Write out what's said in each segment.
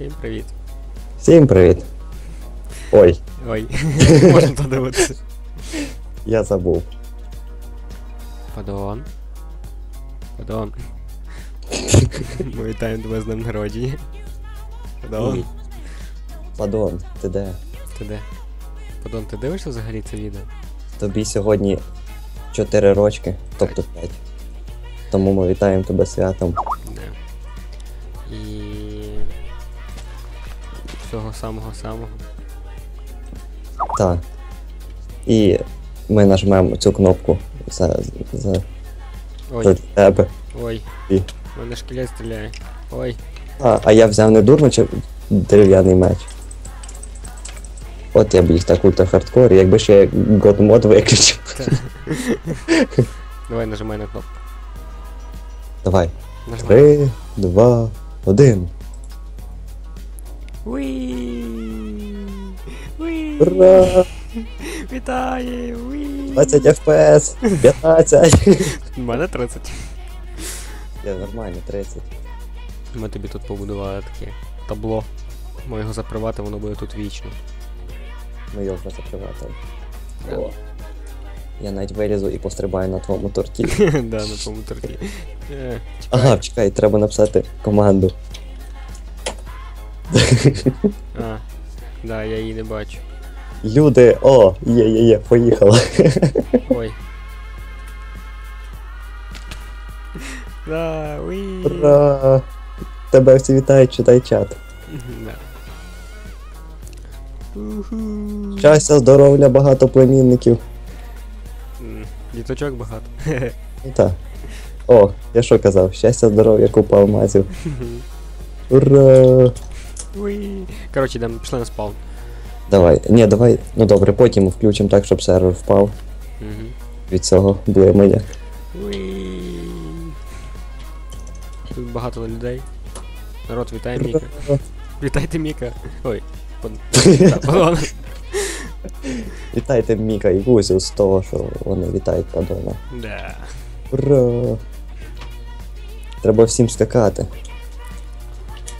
Всім привіт. Всім привіт. Ой, Ой, можна подивитися. я забув. Падон. Падон. Ми вітаємо тебе з днем народження. Падон. Падон, ти де? Ти де? Падон, ти дивишся взагалі це відео? Тобі сьогодні 4 рочки, тобто 5. Тому ми вітаємо тебе святом. Всього самого-самого. Так. І ми нажмемо цю кнопку за, за, Ой. за тебе. ой. І? Мене шкелет стріляє. Ой. А, а я взяв не дурно чи дерев'яний меч. От я б їх так ультра хардкорі, якби ще я мод виключив. Давай нажимай на кнопку. Давай. Нажимай. Три, два, один. Уі! Уі! Ура! Вітаю! Уі! 20 FPS! 15! У мене 30. Я нормально, 30. Ми тобі тут побудували таке табло. Ми його запривати, воно буде тут вічно. Ми його вже закривати. О. Я навіть вилізу і пострибаю на твоєму торті. Да, на тому торті. Е, Ага, чекай, треба написати команду. А, да, я її не бачу. Люди, о, є, є, є, поїхала. Ой. Да, уі! Ура! Тебе всі вітають, читай чат. Да. Уху. Щастя, здоров'я, багато племінників. М, Діточок багато. Ну так. О, я що казав? Щастя, здоров'я, купа алмазів. Ура! Уі. Коротше, йдемо, пішли на спаун. Давай. Ні, давай, ну добре, потім включимо так, щоб сервер впав Угу. від цього блимання. Уі. Тут багато людей. Народ, вітає Міка. Вітайте Міка. Ой, под... та, Вітайте Міка і Гузю з того, що вони вітають падона. Да. Ура! Треба всім скакати.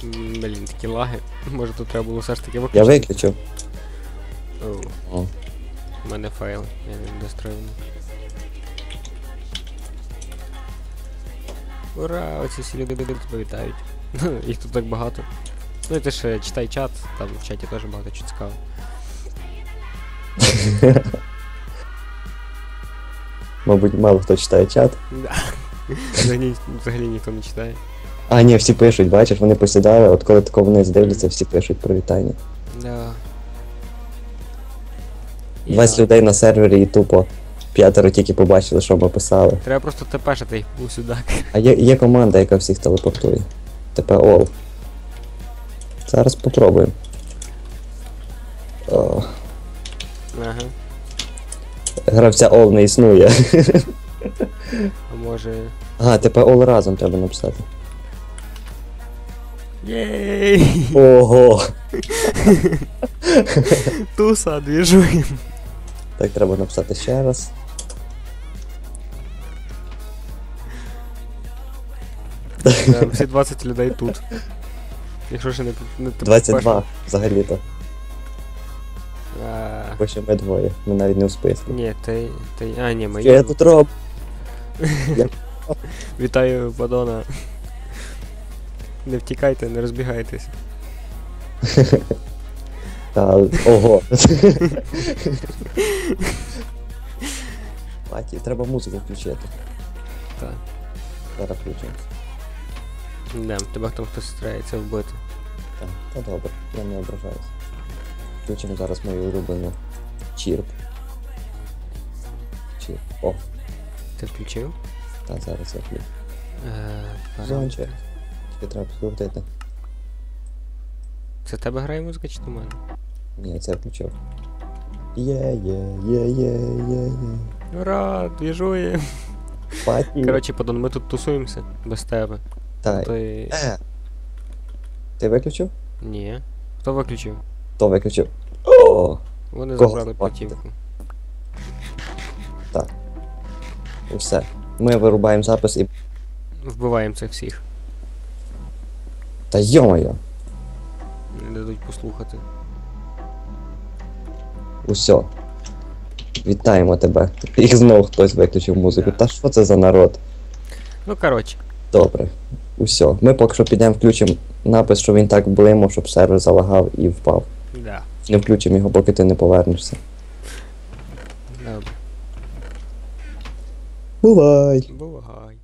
Блін, такі лаги. Може тут треба було все ж таки Я виключити. виключив. У мене файл, я не достроєний. Ура! Оці всі люди тебе вітають. Їх тут так багато. Ну і ти ж читай чат, там в чаті теж багато чого цікаво. Мабуть, мало хто читає чат. Взагалі ніхто не читає. А, ні, всі пишуть, бачиш, вони посідали, от коли тако вниз дивляться, всі пишуть привітання. Да. І 20 да. людей на сервері і тупо п'ятеро тільки побачили, що ми писали. Треба просто тепешити їх у сюдак. А є, є команда, яка всіх телепортує. ТП Ол. Зараз попробуємо. О, Ага. гравця Ол не існує. А може. Ага, ТП Ол разом треба написати. Єй! Ого! Туса, двіжуємо. Так треба написати ще раз. Да, всі 20 людей тут. Якщо ще не, не 22 взагалі-то. А, Бо ще ми двоє. Ми навіть не у списку. ні, ти, ти. А, ні, ми Що я тут роблю? Вітаю, Падона. Не втікайте, не розбігайтесь. Та, ого. Паті, треба музику включити. Так. Зараз включимо. Да, тебе там хтось старається вбити. Так, та добре, я не ображаюсь. Включимо зараз мою улюблену чірп. Чірп. О, Ти включив? та зараз я включу. Е, Зонче. Тільки треба підкрутити. Це тебе грає музика чи до мене? Ні, це включив. Є, є, є, є, є, є. Ура, двіжує. Паті. Коротше, Падон, ми тут тусуємося без тебе. Та, Ти. Е. Ти виключив? Ні. Хто виключив? То виключив. О, Вони Кого забрали спати? платівку. і все. Ми вирубаємо запис і. Вбиваємо цих всіх. Та йо-моє. послухати. Усьо. Вітаємо тебе. І знов хтось виключив музику. Та що це за народ? Ну, коротше, Добре. Усьо. Ми поки що підемо включимо напис, що він так блимав, щоб сервер залагав і впав. да. Не включимо його, поки ти не повернешся. Добре. Бувай! Бувай.